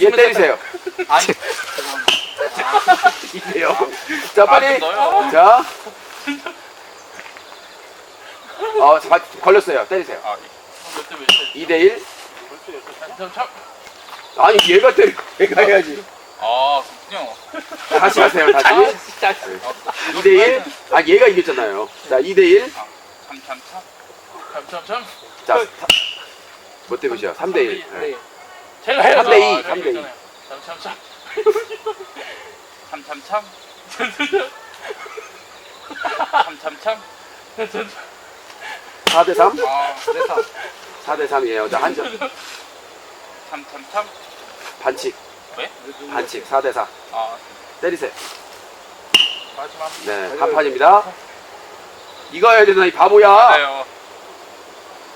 얘 때리세요. 아니 이래요. 자, 빨리. 아. 자. 어, 자, 걸렸어요. 때리세요. 아, 몇대 몇 대? 2대1. 참, 참. 아니, 얘가 때리고 얘가 해야지. 아, 그렇군요. 다시 하세요, 다시. 2대1. 아, 얘가 이겼잖아요. 자, 2대1. 참, 참, 참. 참, 참, 참. 자, 뭐 때문이야? 3대1. 네. 제가 해요. 삼대 이, 아, 삼대 이. 있잖아요. 참, 참, 참. 참, 참, 참. 참, 참, 참. 4대 3. 아, 그래서 4대 3이에요. 자, 한 점. 참, 참, 참. 반칙. 왜? 반칙. 4대 4. 아, 때리세요. 마지막. 네, 한판입니다. 이거 해야 되나, 이 바보야. 맞아요.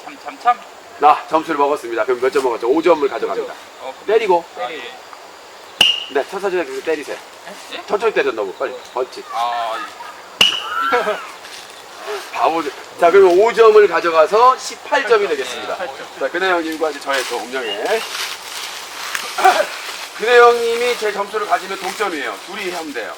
참, 참, 참. 나 점수를 먹었습니다. 그럼 몇 점 먹었죠? 5점을 가져갑니다. 어, 때리고. 아, 예. 네, 천사진에 그렇게 때리세요. 예? 천천히 때려 너무 빨리. 번칙. 아, 바보. 자, 그러면 5점을 가져가서 18점이 되겠습니다. 네, 18점. 자, 근혜 형님과 이제 저의 또 운명에. 근혜 형님이 제 점수를 가지면 동점이에요. 둘이 하면 돼요.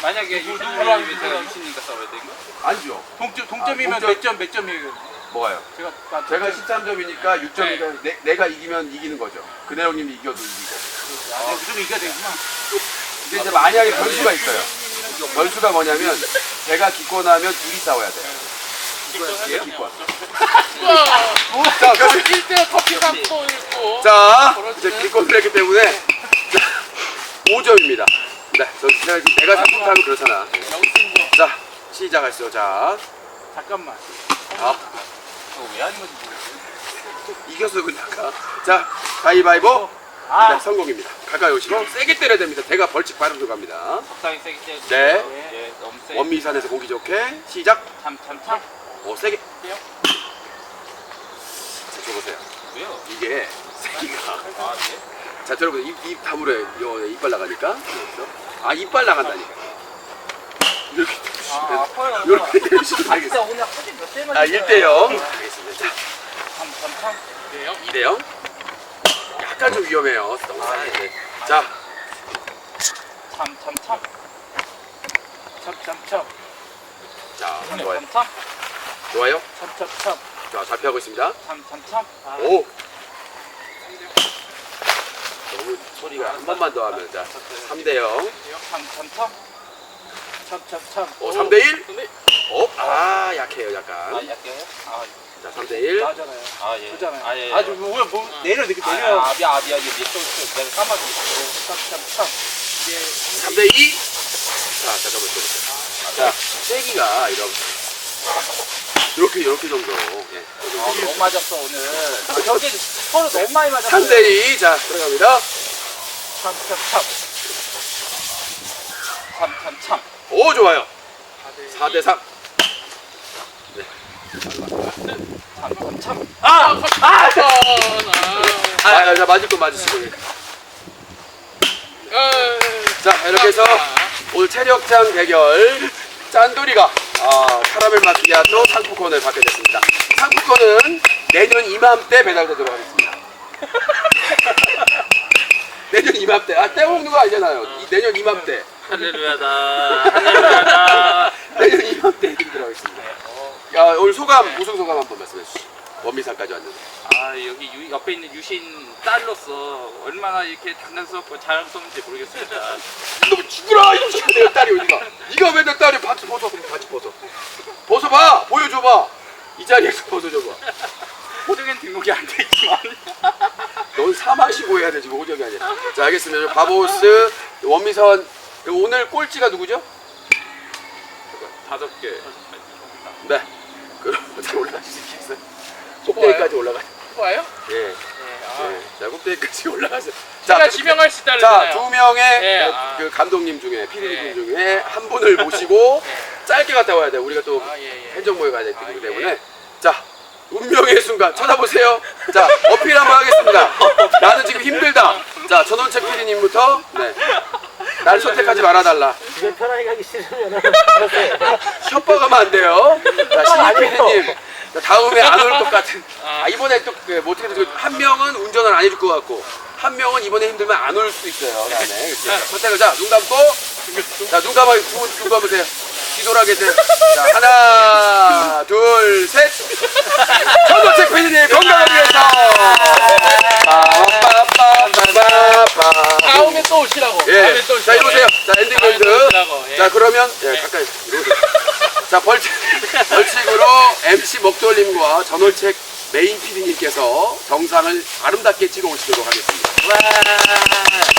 만약에 제가 유신님과 싸워야 되는 거? 아니죠? 동점, 동점이면 아, 동점. 몇 점, 몇 점이에요? 뭐가요? 제가, 나 제가 동점. 13점이니까 6점이니까 내, 내가 이기면 이기는 거죠. 근혜 형님이 이겨도 이기고. 아, 내가 무조건 이겨야 되구나. 근데 이제 만약에 변수가 있어요. 변수가 뭐냐면 제가 기권하면 둘이 싸워야 돼요. 예, 기권. 자, 그래서 1대 커피 삼고 있고. 자, 이제 기권을 했기 때문에 자, 5점입니다. 네, 저 내가, 내가 잘못하면 그렇잖아. 영승부. 자, 시작하시죠. 자, 잠깐만. 아, 저거 왜 하는 건지 모르겠어. 이겼어 그냥 아까. 자, 가위바위보. 아. 네, 성공입니다. 가까이 오시고 세게 때려야 됩니다. 대가 벌칙 발음 들어갑니다. 적당히 세게 때려. 네. 예, 너무 세. 원미산에서 보기 좋게 시작. 참, 참, 참. 오, 세게. 세요? 자, 줘보세요. 왜요? 이게 세기가. 아, 예. 자, 여러분 입, 입 다물어요. 요, 이빨 나가니까. 그래서. 아, 이빨 나간다니까. 이렇게 아, 아파요. 이렇게 되시면 아, 되겠습니다. 진짜 오늘 하진 몇 대만 아, 1대 0. 알겠습니다. 참, 참. 2대 0? 2대 0. 약간 좀 위험해요. 너무 싸는데. 자, 참, 참, 참. 참, 참, 참. 자, 참, 좋아요. 참, 참. 좋아요. 참, 참, 참. 자, 잡혀가고 있습니다. 참, 참, 참. 아, 오. 너무 소리가 한 번만 더 하면 자, 3대 0. 참, 참, 참. 참, 참, 참. 오, 3대 1. 오, 아, 약해요, 아, 약간. 약해요? 아, 자, 3대 1. 나잖아요. 아, 예. 그잖아요. 아, 예. 아, 좀 뭐, 뭐, 내려, 이렇게 아, 내려. 아, 아, 미안, 미안. 또, 또, 내가 까먹었어. 참, 참, 참. 이게 3대 2. 자, 잠깐만 좀. 자, 세기가 이런 이렇게 이렇게 정도. 예. 아, 너무 맞았어, 오늘. 저기 서로 너무 많이 맞았어. 3대 2. 자, 들어갑니다. 참, 참, 참. 참, 참, 참. 오, 좋아요. 4대 3. 참, 참, 참. 아! 아! 아, 자, 맞을 건 맞으시고. 자, 이렇게 해서 오늘 체력장 대결 짠돌이가 아, 카라멜 마키아토 상품권을 받게 됐습니다. 상품권은 내년 이맘때 배달되도록 하겠습니다. 내년 이맘때. 아, 떼먹는 거 아니잖아요. 이, 내년 이맘때. 할렐루야다. 할렐루야다. 내년 이맘때 해드리도록 하겠습니다. 야, 오늘 소감, 우승 소감 한번 말씀해 주시죠. 원미산까지 왔는데. 아, 여기 유- 옆에 있는 유신 딸로서 얼마나 이렇게 장난스럽고 자랑스러운지 모르겠습니다. 너 죽으라! 이 자식아, 내 딸이 어디가? 네가 왜 내 딸이 바지 벗어? 그럼 바지 벗어. 벗어봐! 보여줘봐! 이 자리에서 벗어줘봐. 호정엔 등록이 안 돼 있지만. 넌 사망시고 해야 되지, 호적이 아니라. 자, 알겠습니다. 바보스, 원미선. 오늘 꼴찌가 누구죠? 다섯 개. 네. 그럼 어떻게 올라가실 수 있겠어요? 꼭대기까지 올라가. 좋아요? 예. 네. 예. 자, 꼭대기까지 올라가세요. 제가 자, 지명할 수 자, 있다잖아요. 두 명의 예, 그, 아. 그 감독님 중에, 피디님 예. 중에 한 분을 모시고 짧게 갔다 와야 돼요. 우리가 또 아, 예, 예. 행정부에 가야 되기 아, 예. 때문에. 자, 운명의 순간 쳐다보세요. 자, 어필 한번 하겠습니다. 나는 지금 힘들다. 자, 전원책 PD님부터 네. 날 선택하지 말아달라. 집에 편하게 가기 싫으면 협박하면 안 돼요. 자, 신입 PD님. 자, 다음에 안 올 것 같은. 아. 아, 이번에 또 그 뭐 어떻게 한 명은 운전을 안 해줄 것 같고 한 명은 이번에 힘들면 안 올 수도 있어요. 다음에. 그렇죠? 선택을 자, 눈 감고. 자, 눈 감아, 두분 눈 감으세요. 뒤돌아 계세요. 자, 하나, 둘, 셋. 전도책 PD님 건강을 위해서. 오시라고. 예. 다음에 또 자, 이러세요. 자, 엔딩 다음에 또 멘트. 오시라고. 예. 자, 그러면, 예, 가까이. 이러세요. 자, 벌칙, 벌칙으로 MC 먹돌림과 전월책 메인 PD님께서 정상을 아름답게 찍어 오시도록 하겠습니다.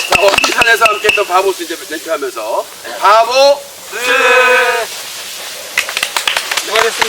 자, 어디산에서 함께 했던 바보스 이제 멘트 하면서 바보, 수고하셨습니다.